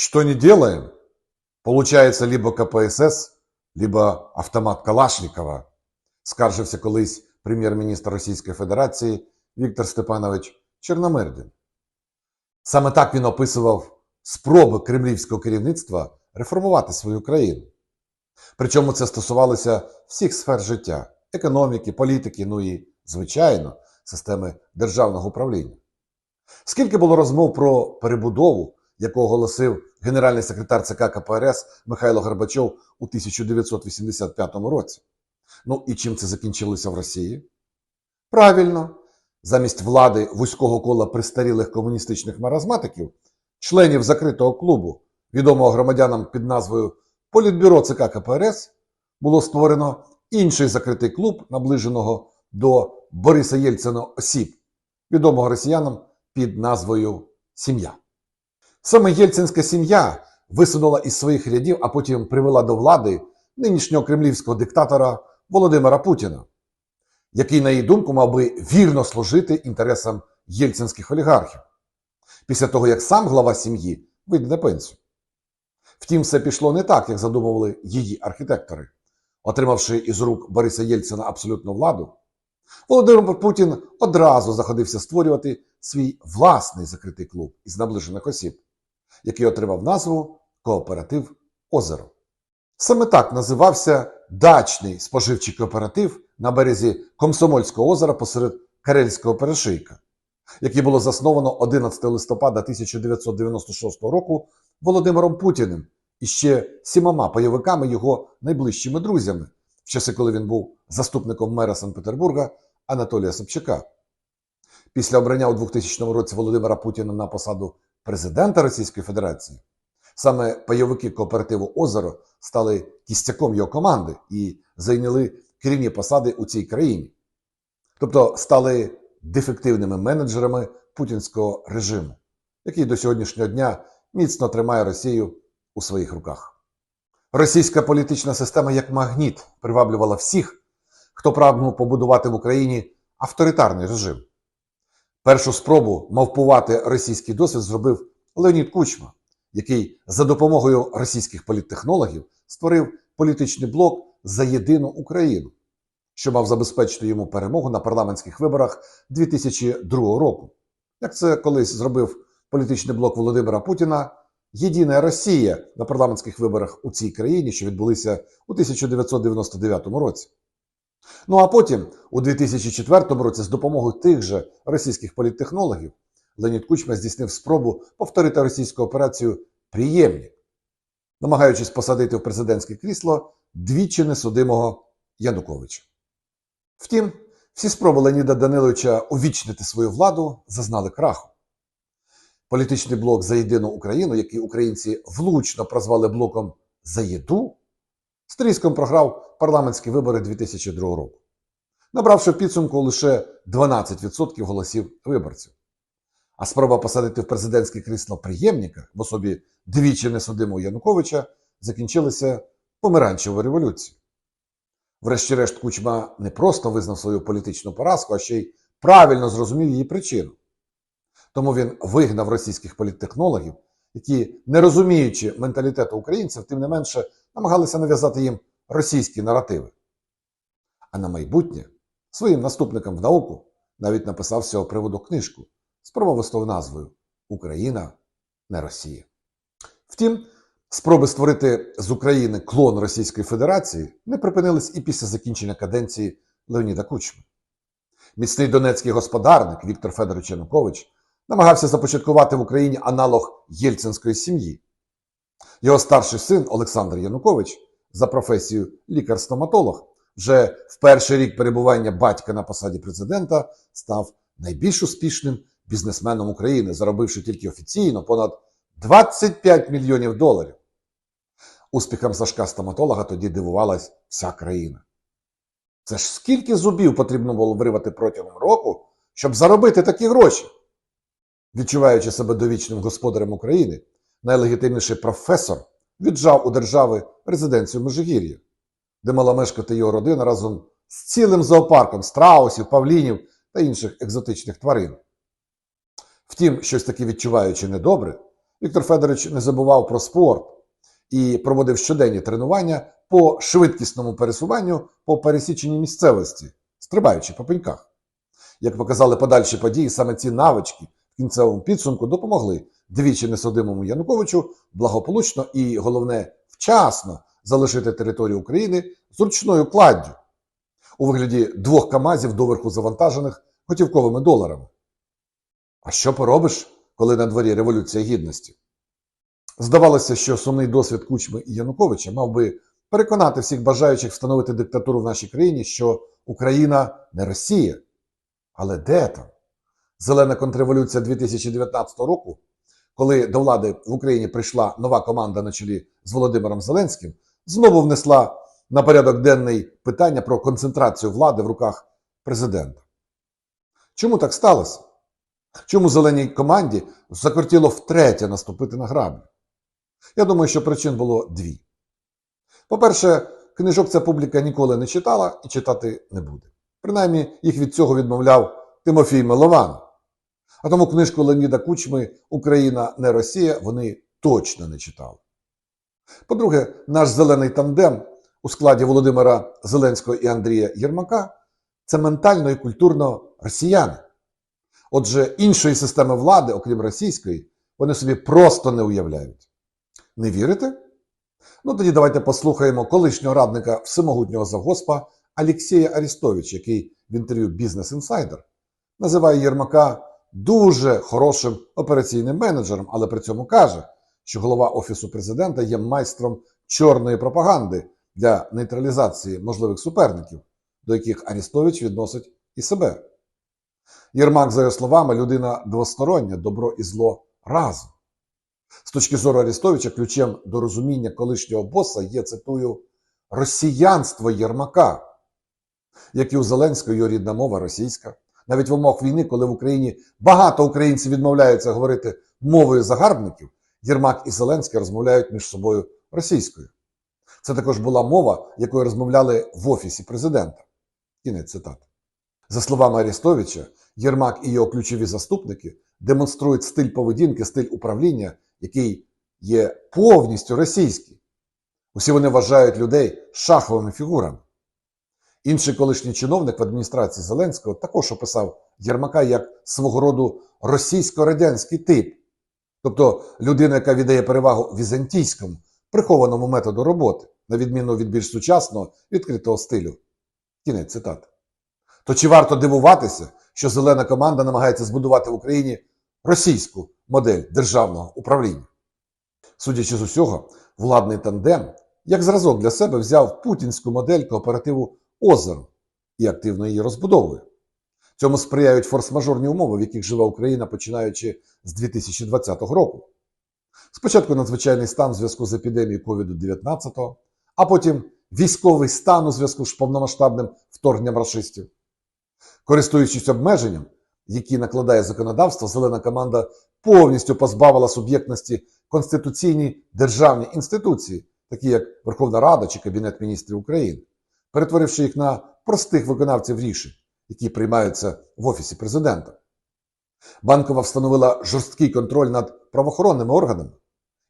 Что не делаем, получается либо КПСС, либо автомат Калашникова, скаржився колись прем'єр-міністр Російської Федерації Віктор Степанович Чорномирдин. Саме так він описував спроби кремлівського керівництва реформувати свою країну. Причому це стосувалося всіх сфер життя економіки, політики, ну і, звичайно, системи державного управління. Скільки було розмов про перебудову, яку оголосив генеральний секретар ЦК КПРС Михайло Горбачов у 1985 році? Ну і чим це закінчилося в Росії? Правильно, замість влади вузького кола пристарілих комуністичних маразматиків, членів закритого клубу, відомого громадянам під назвою Політбюро ЦК КПРС, було створено інший закритий клуб, наближеного до Бориса Єльцина осіб, відомого росіянам під назвою Сім'я. Саме Єльцинська сім'я висунула із своїх рядів, а потім привела до влади нинішнього кремлівського диктатора Володимира Путіна, який, на її думку, мав би вірно служити інтересам єльцинських олігархів, після того як сам глава сім'ї вийде на пенсію. Втім, все пішло не так, як задумували її архітектори. Отримавши із рук Бориса Єльцина абсолютну владу, Володимир Путін одразу заходився створювати свій власний закритий клуб із наближених осіб, який отримав назву Кооператив Озеро. Саме так називався дачний споживчий кооператив на березі Комсомольського озера посеред Карельського перешийка, який було засновано 11 листопада 1996 року Володимиром Путіним і ще сімома пайовиками його найближчими друзями, в часи, коли він був заступником мера Санкт-Петербурга Анатолія Собчака. Після обрання у 2000 році Володимира Путіна на посаду президента Російської Федерації саме пайовики кооперативу Озеро стали кістяком його команди і зайняли керівні посади у цій країні, тобто стали дефективними менеджерами путінського режиму, який до сьогоднішнього дня міцно тримає Росію у своїх руках. Російська політична система як магніт приваблювала всіх, хто прагнув побудувати в Україні авторитарний режим. Першу спробу мавпувати російський досвід зробив Леонід Кучма, який за допомогою російських політтехнологів створив політичний блок за єдину Україну, що мав забезпечити йому перемогу на парламентських виборах 2002 року. Як це колись зробив політичний блок Володимира Путіна Єдина Росія на парламентських виборах у цій країні, що відбулися у 1999 році. Ну а потім, у 2004 році, з допомогою тих же російських політтехнологів, Леонід Кучма здійснив спробу повторити російську операцію «Приємник», намагаючись посадити в президентське крісло двічі несудимого Януковича. Втім, всі спроби Леоніда Даниловича увічнити свою владу зазнали краху. Політичний блок за єдину Україну, який українці влучно прозвали блоком за єду, з тріском програв парламентські вибори 2002 року, набравши в підсумку лише 12% голосів виборців. А спроба посадити в президентське крісло приємника в особі двічі несудимого Януковича закінчилася помаранчевою революцією. Врешті-решт, Кучма не просто визнав свою політичну поразку, а ще й правильно зрозумів її причину. Тому він вигнав російських політтехнологів, які, не розуміючи менталітету українців, тим не менше намагалися нав'язати їм російські наративи. А на майбутнє своїм наступникам в науку навіть написав з цього приводу книжку з промовистою назвою Україна не Росія. Втім, спроби створити з України клон Російської Федерації не припинились і після закінчення каденції Леоніда Кучми. Міцний донецький господарник Віктор Федорович Янукович намагався започаткувати в Україні аналог єльцинської сім'ї. Його старший син Олександр Янукович за професією лікар-стоматолог вже в перший рік перебування батька на посаді президента став найбільш успішним бізнесменом України, заробивши тільки офіційно понад 25 мільйонів доларів. Успіхам Сашка стоматолога тоді дивувалась вся країна. Це ж скільки зубів потрібно було виривати протягом року, щоб заробити такі гроші? Відчуваючи себе довічним господарем України, найлегітимніший професор віджав у держави резиденцію Межигір'я, де мала мешкати його родина разом з цілим зоопарком страусів, павлінів та інших екзотичних тварин. Втім, щось таке відчуваючи недобре, Віктор Федорович не забував про спорт і проводив щоденні тренування по швидкісному пересуванню по пересіченій місцевості, стрибаючи по пеньках. Як показали подальші події, саме ці навички в кінцевому підсумку допомогли двічі несудимому Януковичу благополучно і, головне, вчасно залишити територію України з ручною кладдю у вигляді двох камазів доверху завантажених готівковими доларами. А що поробиш, коли на дворі революція гідності? Здавалося, що сумний досвід Кучми і Януковича мав би переконати всіх бажаючих встановити диктатуру в нашій країні, що Україна не Росія. Але де там? Зелена контрреволюція 2019 року, коли до влади в Україні прийшла нова команда на чолі з Володимиром Зеленським, знову внесла на порядок денний питання про концентрацію влади в руках президента. Чому так сталося? Чому зеленій команді закортіло втретє наступити на граблі? Я думаю, що причин було дві. По-перше, книжок ця публіка ніколи не читала і читати не буде. Принаймні, їх від цього відмовляв Тимофій Милован. А тому книжку Леоніда Кучми Україна не Росія вони точно не читали. По-друге, наш зелений тандем у складі Володимира Зеленського і Андрія Єрмака це ментально і культурно росіяни. Отже, іншої системи влади, окрім російської, вони собі просто не уявляють. Не вірите? Ну тоді давайте послухаємо колишнього радника всемогутнього завгоспа Алексія Арістовича, який в інтерв'ю Business Insider називає Єрмака дуже хорошим операційним менеджером, але при цьому каже, що голова Офісу президента є майстром чорної пропаганди для нейтралізації можливих суперників, до яких Арістович відносить і себе. Єрмак, за його словами, людина двостороння, добро і зло разом. З точки зору Арістовича, ключем до розуміння колишнього боса є, цитую, росіянство Єрмака, як і у Зеленського його рідна мова російська. Навіть в умовах війни, коли в Україні багато українців відмовляються говорити мовою загарбників, Єрмак і Зеленський розмовляють між собою російською. Це також була мова, якою розмовляли в офісі президента. Кінець цитати. За словами Арістовича, Єрмак і його ключові заступники демонструють стиль поведінки, стиль управління, який є повністю російський. Усі вони вважають людей шаховими фігурами. Інший колишній чиновник в адміністрації Зеленського також описав Єрмака як свого роду російсько-радянський тип, тобто людина, яка віддає перевагу візантійському, прихованому методу роботи, на відміну від більш сучасного відкритого стилю. Кінець цитати. То чи варто дивуватися, що зелена команда намагається збудувати в Україні російську модель державного управління? Судячи з усього, владний тандем як зразок для себе взяв путінську модель кооперативу Озеро і активно її розбудовує. Цьому сприяють форс-мажорні умови, в яких живе Україна, починаючи з 2020 року. Спочатку надзвичайний стан у зв'язку з епідемією COVID-19, а потім військовий стан у зв'язку з повномасштабним вторгненням расистів. Користуючись обмеженням, які накладає законодавство, зелена команда повністю позбавила суб'єктності конституційні державні інституції, такі як Верховна Рада чи Кабінет міністрів України, перетворивши їх на простих виконавців рішень, які приймаються в Офісі президента. Банкова встановила жорсткий контроль над правоохоронними органами,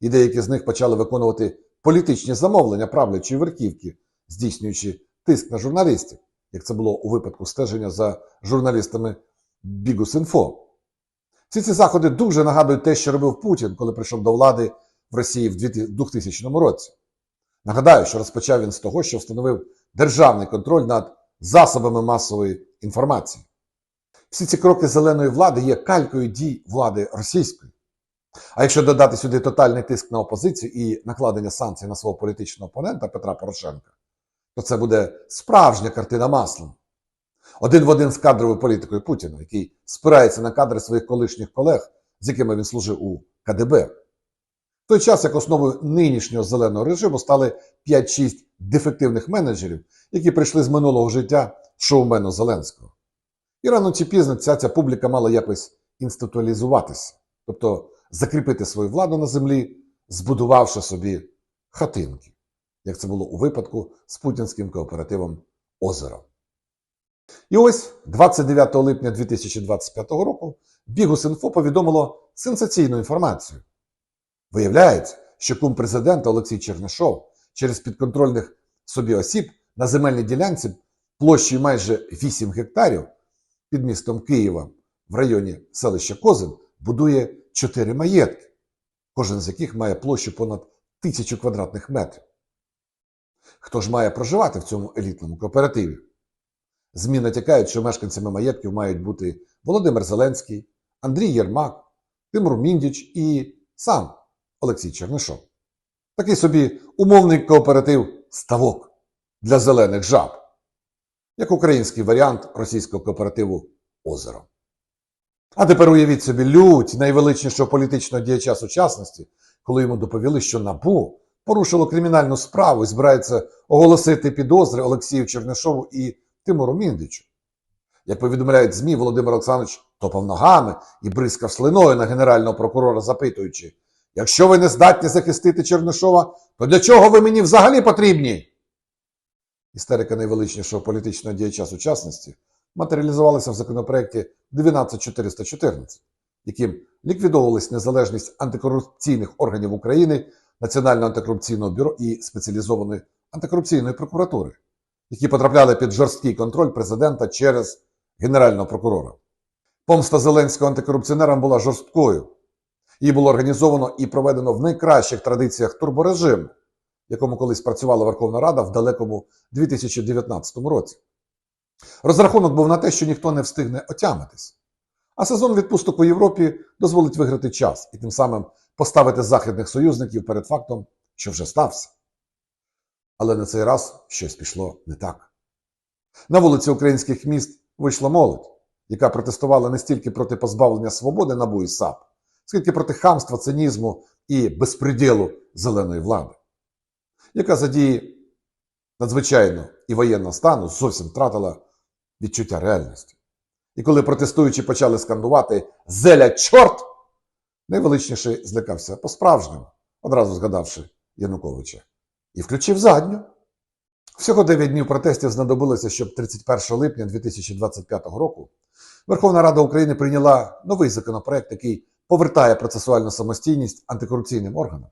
і деякі з них почали виконувати політичні замовлення правлячої верхівки, здійснюючи тиск на журналістів, як це було у випадку стеження за журналістами Бігус.Інфо. Всі ці заходи дуже нагадують те, що робив Путін, коли прийшов до влади в Росії в 2000 році. Нагадаю, що розпочав він з того, що встановив державний контроль над засобами масової інформації. Всі ці кроки зеленої влади є калькою дій влади російської. А якщо додати сюди тотальний тиск на опозицію і накладення санкцій на свого політичного опонента Петра Порошенка, то це буде справжня картина маслом. Один в один з кадровою політикою Путіна, який спирається на кадри своїх колишніх колег, з якими він служив у КДБ. Той час, як основою нинішнього зеленого режиму стали 5-6 дефективних менеджерів, які прийшли з минулого життя шоумену Зеленського. І рано чи пізно ця ця публіка мала якось інституалізуватися, тобто закріпити свою владу на землі, збудувавши собі хатинки, як це було у випадку з путінським кооперативом Озеро. І ось 29 липня 2025 року Бігус.Інфо повідомило сенсаційну інформацію. Виявляється, що кум президента Олексій Чернишов через підконтрольних собі осіб на земельній ділянці площею майже 8 гектарів під містом Києва в районі селища Козин будує 4 маєтки, кожен з яких має площу понад тисячу квадратних метрів. Хто ж має проживати в цьому елітному кооперативі? ЗМІ натякають, що мешканцями маєтків мають бути Володимир Зеленський, Андрій Єрмак, Тимур Міндіч і сам Олексій Чернишов. Такий собі умовний кооператив ставок для зелених жаб, як український варіант російського кооперативу Озеро. А тепер уявіть собі лють найвеличнішого політичного діяча сучасності, коли йому доповіли, що НАБУ порушило кримінальну справу і збирається оголосити підозри Олексію Чернишову і Тимуру Міндичу. Як повідомляють ЗМІ, Володимир Олександрович топав ногами і бризкав слиною на генерального прокурора, запитуючи: якщо ви не здатні захистити Чернишова, то для чого ви мені взагалі потрібні? Істерика найвеличнішого політичного діяча сучасності матеріалізувалася в законопроекті 12414, яким ліквідовувалась незалежність антикорупційних органів України, Національного антикорупційного бюро і спеціалізованої антикорупційної прокуратури, які потрапляли під жорсткий контроль президента через генерального прокурора. Помста Зеленського антикорупціонерам була жорсткою. Її було організовано і проведено в найкращих традиціях турборежиму, якому колись працювала Верховна Рада в далекому 2019 році. Розрахунок був на те, що ніхто не встигне отямитись. А сезон відпусток у Європі дозволить виграти час і тим самим поставити західних союзників перед фактом, що вже стався. Але на цей раз щось пішло не так. На вулиці українських міст вийшла молодь, яка протестувала не стільки проти позбавлення свободи НАБУ і САП, скільки проти хамства, цинізму і безпреділу зеленої влади, яка за дії надзвичайно і воєнного стану зовсім втратила відчуття реальності. І коли протестуючі почали скандувати Зеля чорт, найвеличніший злякався по-справжньому, одразу згадавши Януковича, і включив задню. Всього 9 днів протестів знадобилося, щоб 31 липня 2025 року Верховна Рада України прийняла новий законопроект, який повертає процесуальну самостійність антикорупційним органам.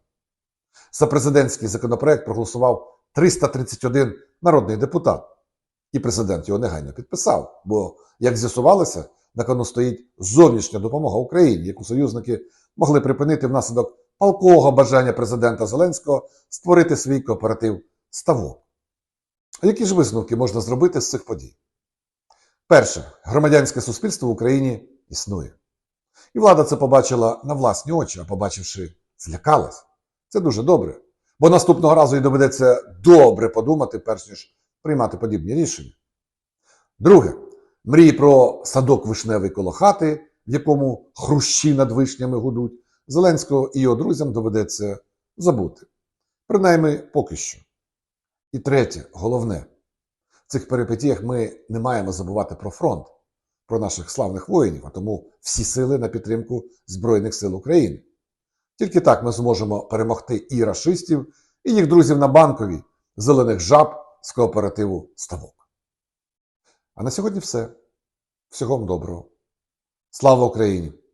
За президентський законопроект проголосував 331 народний депутат, і президент його негайно підписав. Бо, як з'ясувалося, на кону стоїть зовнішня допомога Україні, яку союзники могли припинити внаслідок палкого бажання президента Зеленського створити свій кооператив ставок. А які ж висновки можна зробити з цих подій? Перше, громадянське суспільство в Україні існує. І влада це побачила на власні очі, а побачивши, злякалась. Це дуже добре. Бо наступного разу їй доведеться добре подумати, перш ніж приймати подібні рішення. Друге, мрії про садок вишневий коло хати, в якому хрущі над вишнями гудуть, Зеленського і його друзям доведеться забути. Принаймні поки що. І третє, головне, в цих перипетіях ми не маємо забувати про фронт, про наших славних воїнів, а тому всі сили на підтримку Збройних сил України. Тільки так ми зможемо перемогти і рашистів, і їх друзів на банкові, зелених жаб з кооперативу Ставок. А на сьогодні все. Всього вам доброго. Слава Україні!